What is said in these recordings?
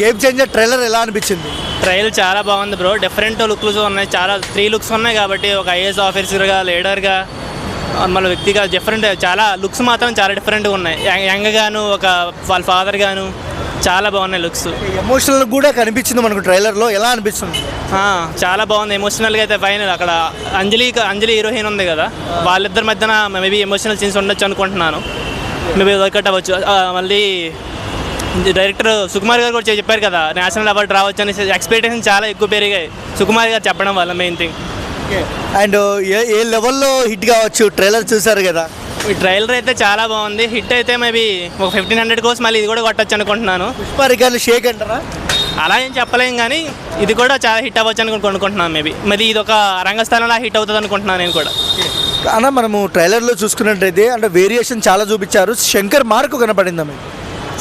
Game changer trailer ఎలా అనిపించింది? Trial చాలా బాగుంది బ్రో. డిఫరెంట్ లుక్స్ ఉన్నాయి. చాలా త్రీ లుక్స్ ఉన్నాయి కాబట్టి ఒక ఐఏఎస్ ఆఫీసర్గా లీడర్గా మన వ్యక్తిగా డిఫరెంట్ చాలా లుక్స్ మాత్రం చాలా డిఫరెంట్గా ఉన్నాయి. యంగ్- గాను ఒక వాళ్ళ ఫాదర్ గాను చాలా బాగున్నాయి లుక్స్. ఎమోషనల్ కూడా కనిపించింది మనకు ట్రైలర్లో ఎలా అనిపిస్తుంది? చాలా బాగుంది. ఎమోషనల్గా అయితే ఫైనల్ అక్కడ అంజలి అంజలి హీరోయిన్ ఉంది కదా. వాళ్ళిద్దరి మధ్యన మేబీ ఎమోషనల్ సీన్స్ ఉండొచ్చు అనుకుంటున్నాను. మేబీ వర్కౌట్ అవ్వచ్చు. ఆ, మళ్ళీ డైరెక్టర్ సుకుమార్ గారు కూడా చెప్పారు కదా నేషనల్ అవార్డు రావచ్చు అని ఎక్స్పెక్టేషన్ చాలా ఎక్కువ పెరిగాయి. సుకుమార్ గారు చెప్పడం వల్ల మెయిన్ థింగ్ అండ్ ఏ ఏ లెవెల్లో హిట్ కావచ్చు? ట్రైలర్ చూసారు కదా. ఈ ట్రైలర్ అయితే చాలా బాగుంది. హిట్ అయితే మేబీ ఒక ఫిఫ్టీన్ హండ్రెడ్ కోసం మళ్ళీ ఇది కూడా కొట్టచ్చు అనుకుంటున్నాను. పుష్ప రికార్డులు షేక్ అంటారా? అలా ఏం చెప్పలేం కానీ ఇది కూడా చాలా హిట్ అవ్వచ్చు అని అనుకుంటున్నాను మేబీ మరి ఇది ఒక రంగస్థలంలో హిట్ అవుతుంది అనుకుంటున్నాను నేను కూడా. అన్న మనము ట్రైలర్లో చూసుకున్నట్టయితే అంటే వేరియేషన్ చాలా చూపించారు. శంకర్ మార్కు కనపడిందా మీకు?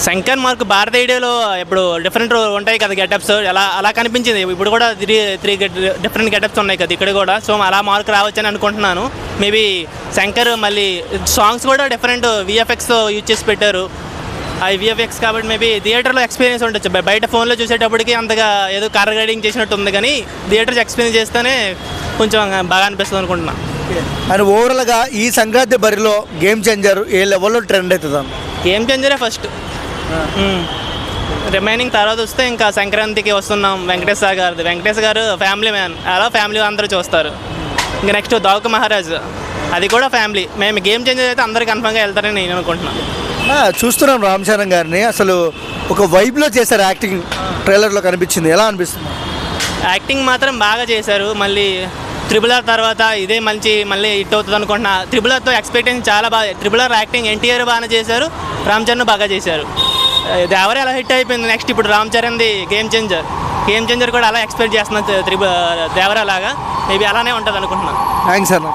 శంకర్ మార్క్ భారతీయులో ఇప్పుడు డిఫరెంట్ ఉంటాయి కదా గెటప్స్ అలా అలా కనిపించింది. ఇప్పుడు కూడా త్రీ త్రీ డిఫరెంట్ గెటప్స్ ఉన్నాయి కదా ఇక్కడ కూడా. సో అలా మార్క్ రావచ్చని అనుకుంటున్నాను. మేబీ శంకర్ మళ్ళీ సాంగ్స్ కూడా డిఫరెంట్ విఎఫ్ఎక్స్ యూజ్ చేసి పెట్టారు. ఆ విఎఫ్ఎక్స్ కాబట్టి మేబీ థియేటర్లో ఎక్స్పీరియన్స్ ఉండొచ్చు. బయ- బయట ఫోన్లో చూసేటప్పటికి అంతగా ఏదో కార్ రైడింగ్ చేసినట్టు ఉంది కానీ థియేటర్స్ ఎక్స్పీరియన్స్ చేస్తేనే కొంచెం బాగా అనిపిస్తుంది అనుకుంటున్నాను అండ్ ఓవరాల్గా ఈ సంక్రాంతి బరిలో గేమ్ చేంజర్ ఏ లెవెల్లో ట్రెండ్ అవుతుందా గేమ్ చేంజరే ఫస్ట్ రిమైనింగ్ తర్వాత వస్తే ఇంకా సంక్రాంతికి వస్తున్నాం వెంకటేష్ సార్ గారిది. వెంకటేష్ గారు ఫ్యామిలీ మ్యాన్ అలా ఫ్యామిలీ అందరూ చూస్తారు. ఇంకా నెక్స్ట్ దౌక మహారాజ్. అది కూడా ఫ్యామిలీ మేము గేమ్ చేంజర్ అయితే అందరు కన్ఫర్మ్గా వెళ్తారని నేను అనుకుంటున్నాను చూస్తున్నాం రామ్ చరణ్ గారిని. అసలు ఒక వైబ్లో చేశారు యాక్టింగ్ ట్రైలర్లో కనిపించింది. ఎలా అనిపిస్తుంది? యాక్టింగ్ మాత్రం బాగా చేశారు. మళ్ళీ త్రిబుల్ ఆర్ తర్వాత ఇదే మంచి మళ్ళీ హిట్ అవుతుంది అనుకుంటున్నా. త్రిబుల్ ఆర్తో ఎక్స్పెక్టేషన్ చాలా బాగా త్రిబుల్ ఆర్ యాక్టింగ్ ఎన్టీఆర్ బాగానే చేశారు. రామ్ చరణ్ బాగా చేశారు. దేవరే అలా హిట్ అయిపోయింది? నెక్స్ట్ ఇప్పుడు రామ్ చరణ్ది గేమ్ చేంజర్ గేమ్ చేంజర్ కూడా అలా ఎక్స్పెక్ట్ చేస్తున్నాను త్రిబుల్ దేవరా లాగా మేబీ అలానే ఉంటుంది అనుకుంటున్నాను థ్యాంక్స్ అన్న.